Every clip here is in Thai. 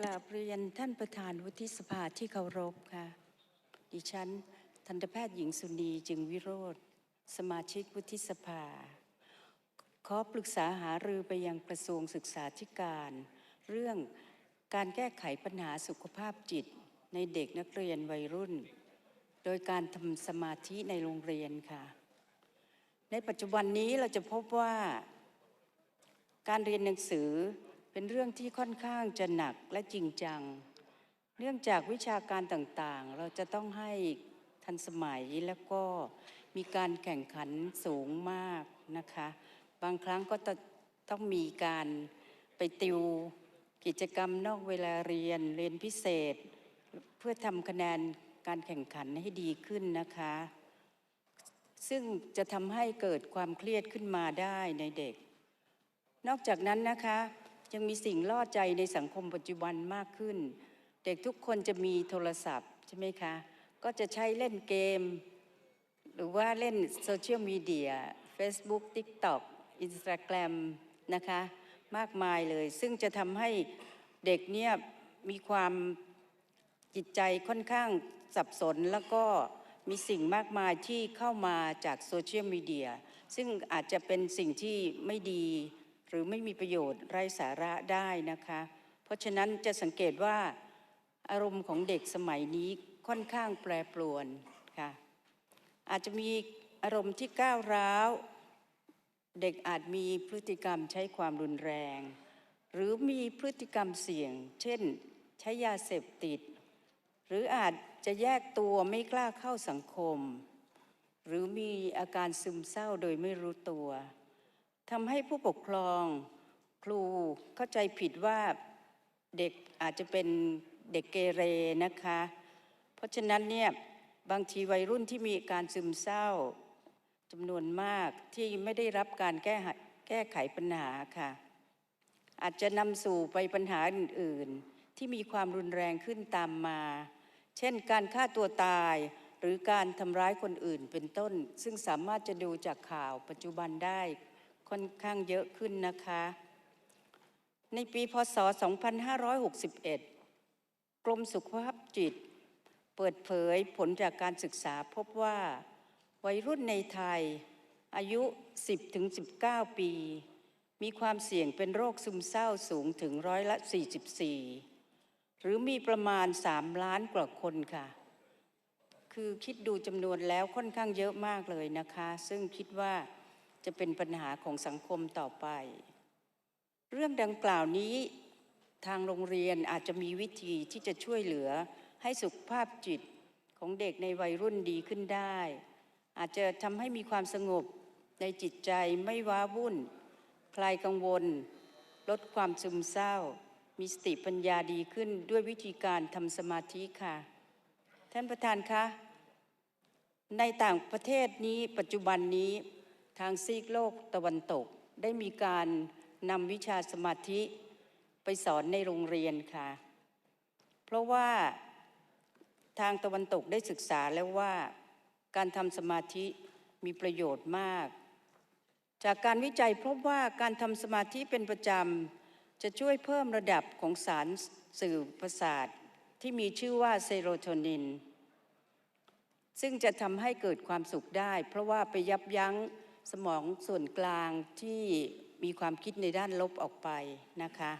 กราบเรียนท่านประธานวุฒิสภาที่เคารพค่ะ ดิฉัน ทันตแพทย์หญิงสุนีจึงวิโรธสมาชิกวุฒิสภา ขอปรึกษาหารือไปยังกระทรวงศึกษาธิการ เรื่องการแก้ไขปัญหาสุขภาพจิตในเด็กนักเรียนวัยรุ่น โดยการทำสมาธิในโรงเรียนค่ะ ในปัจจุบันนี้เราจะพบว่า การเรียนหนังสือ เป็นเรื่องที่ค่อนข้างจะหนักและจริงจัง เนื่องจากวิชาการต่างๆ เราจะต้องให้ทันสมัยแล้วก็มีการแข่งขันสูงมากนะคะ บางครั้งก็ต้องมีการไปติวกิจกรรมนอกเวลาเรียนเรียนพิเศษ เพื่อทำคะแนนการแข่งขันให้ดีขึ้นนะคะ ซึ่งจะทำให้เกิดความเครียดขึ้นมาได้ในเด็ก นอกจากนั้นนะคะ ยังมีสิ่งล่อใจในสังคมปัจจุบันมากขึ้น เด็กทุกคนจะมีโทรศัพท์ใช่ไหมคะ ก็จะใช้เล่นเกม หรือว่าเล่นโซเชียลมีเดีย Facebook TikTok Instagram นะคะมากมายเลย ซึ่งจะทำให้เด็กเนี่ยมีความจิตใจค่อนข้างสับสนแล้วก็มีสิ่งมากมายที่เข้ามาจากโซเชียลมีเดียซึ่งอาจจะเป็นสิ่งที่ไม่ดี รือไม่มีประโยชน์ไร้สาระได้นะคะ เพราะฉะนั้นจะสังเกตว่าอารมณ์ของเด็กสมัยนี้ค่อนข้างแปรปรวนค่ะอาจจะมีอารมณ์ที่ก้าวร้าว เด็กอาจมีพฤติกรรมใช้ความรุนแรง หรือมีพฤติกรรมเสี่ยง เช่น ใช้ยาเสพติด หรืออาจจะแยกตัวไม่กล้าเข้าสังคม หรือมีอาการซึมเศร้าโดยไม่รู้ตัว ทำให้ผู้ปกครองครูเข้าใจผิดว่าเด็กอาจจะเป็นเด็กเกเรนะคะ เพราะฉะนั้นเนี่ยบางทีวัยรุ่นที่มีการซึมเศร้าจำนวนมากที่ไม่ได้รับการแก้ไขแก้ไขปัญหาค่ะ อาจจะนำสู่ไปปัญหาอื่น ๆ ที่มีความรุนแรงขึ้นตามมา เช่นการฆ่าตัวตายหรือการทำร้ายคนอื่นเป็นต้น ซึ่งสามารถจะดูจากข่าวปัจจุบันได้ ค่อนข้างเยอะขึ้นนะคะ ในปีพศ 2561 กรมสุขภาพจิต เปิดเผยผลจากการศึกษาพบว่า วัยรุ่นในไทย อายุ 10-19 ปี มีความเสี่ยงเป็นโรคซึมเศร้าสูงถึงร้อยละ 44 หรือมีประมาณ 3 ล้านกว่าคนค่ะคือคิดดูจำนวนแล้วค่อนข้างเยอะมากเลยนะคะ ซึ่งคิดว่า จะเป็นปัญหาของสังคมต่อไป เรื่องดังกล่าวนี้ทางโรงเรียนอาจจะมีวิธีที่จะช่วยเหลือให้สุขภาพจิตของเด็กในวัยรุ่นดีขึ้นได้ อาจจะทำให้มีความสงบในจิตใจไม่ว้าวุ่น คลายกังวล ลดความซึมเศร้า มีสติปัญญาดีขึ้นด้วยวิธีการทำสมาธิค่ะ ท่านประธานคะ ในต่างประเทศนี้ปัจจุบันนี้ ทางซีกโลกตะวันตก ได้มีการนำวิชาสมาธิไปสอนในโรงเรียนค่ะ เพราะว่าทางตะวันตกได้ศึกษาแล้วว่าการทำสมาธิมีประโยชน์มาก จากการวิจัยพบว่าการทำสมาธิเป็นประจำ จะช่วยเพิ่มระดับของสารสื่อประสาทที่มีชื่อว่าเซโรโทนิน ซึ่งจะทำให้เกิดความสุขได้ เพราะว่าไปยับยั้ง สมองส่วนกลางที่มีความคิดในด้านลบออกไปนะคะ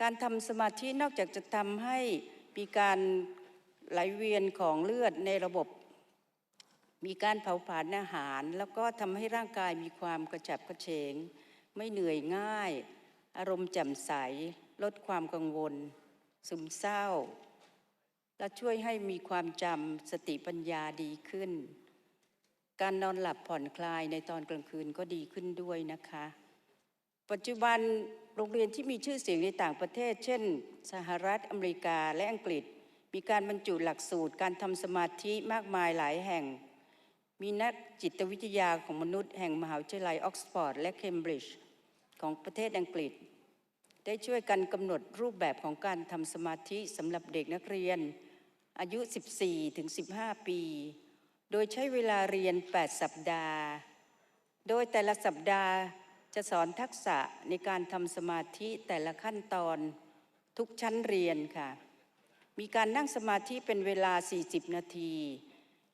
การทำสมาธินอกจากจะทำให้มีการไหลเวียนของเลือดในระบบ มีการเผาผลาญอาหาร แล้วก็ทำให้ร่างกายมีความกระฉับกระเฉง ไม่เหนื่อยง่าย อารมณ์แจ่มใส ลดความกังวล ซึมเศร้า และช่วยให้มีความจำสติปัญญาดีขึ้น การนอนหลับผ่อนคลายในตอนกลางคืนก็ดีขึ้นด้วยนะคะ ปัจจุบันโรงเรียนที่มีชื่อเสียงในต่างประเทศ เช่น สหรัฐอเมริกาและอังกฤษ มีการบรรจุหลักสูตรการทำสมาธิมากมายหลายแห่ง มีนักจิตวิทยาของมนุษย์แห่งมหาวิทยาลัยออกซฟอร์ดและเคมบริดจ์ของประเทศอังกฤษ ได้ช่วยกันกำหนดรูปแบบของการทำสมาธิสำหรับเด็กนักเรียน อายุ 14-15 ปี โดยใช้เวลาเรียน 8 สัปดาห์ โดยแต่ละสัปดาห์จะสอนทักษะในการทำสมาธิแต่ละขั้นตอนทุกชั้นเรียนค่ะ มีการนั่งสมาธิเป็นเวลา 40 นาที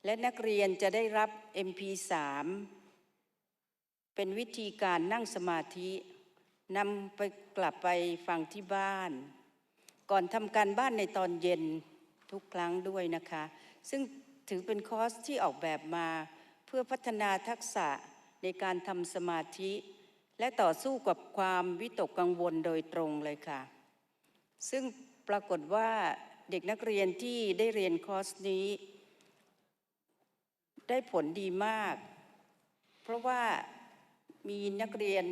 และนักเรียนจะได้รับ MP3 เป็นวิธีการนั่งสมาธินำไปกลับไปฟังที่บ้าน ก่อนทำการบ้านในตอนเย็นทุกครั้งด้วยนะคะ ซึ่ง ถือเป็นคอร์สที่ออกแบบมาเพื่อพัฒนาทักษะในการทำสมาธิ และต่อสู้กับความวิตกกังวลโดยตรงเลยค่ะ ซึ่งปรากฏว่าเด็กนักเรียนที่ได้เรียนคอร์สนี้ ได้ผลดีมาก เพราะว่ามีนักเรียน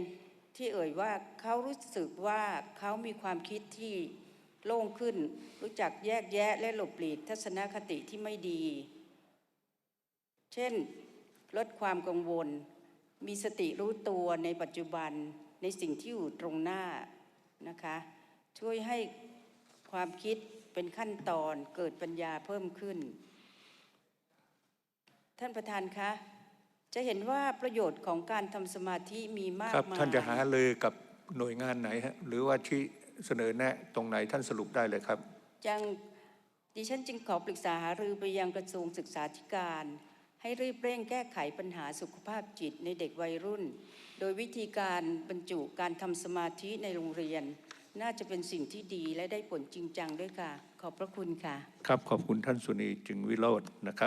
ที่เอ่ยว่าเขารู้สึกว่าเขามีความคิดที่โล่งขึ้น รู้จักแยกแยะและหลบหลีกทัศนคติที่ไม่ดี เช่นลดความกังวล มีสติรู้ตัวในปัจจุบันในสิ่งที่อยู่ตรงหน้านะคะช่วยให้ความคิดเป็นขั้นตอนเกิดปัญญาเพิ่มขึ้น ท่านประธานคะจะเห็นว่าประโยชน์ของการทำสมาธิมีมากครับมายท่านจะหาเลยกับหน่วยงานไหนฮะหรือว่าที่เสนอแนะตรงไหนท่านสรุปได้เลยครับยังดิฉันจึงขอปรึกษาหารือไปยังกระทรวงศึกษาธิการ ให้รีบเร่งแก้ไขปัญหาสุขภาพจิตในเด็กวัยรุ่น โดยวิธีการบรรจุการทำสมาธิในโรงเรียน น่าจะเป็นสิ่งที่ดีและได้ผลจริงจังด้วยค่ะ ขอบพระคุณค่ะ ครับขอบคุณท่านสุนีจึงวิโรจน์นะครับ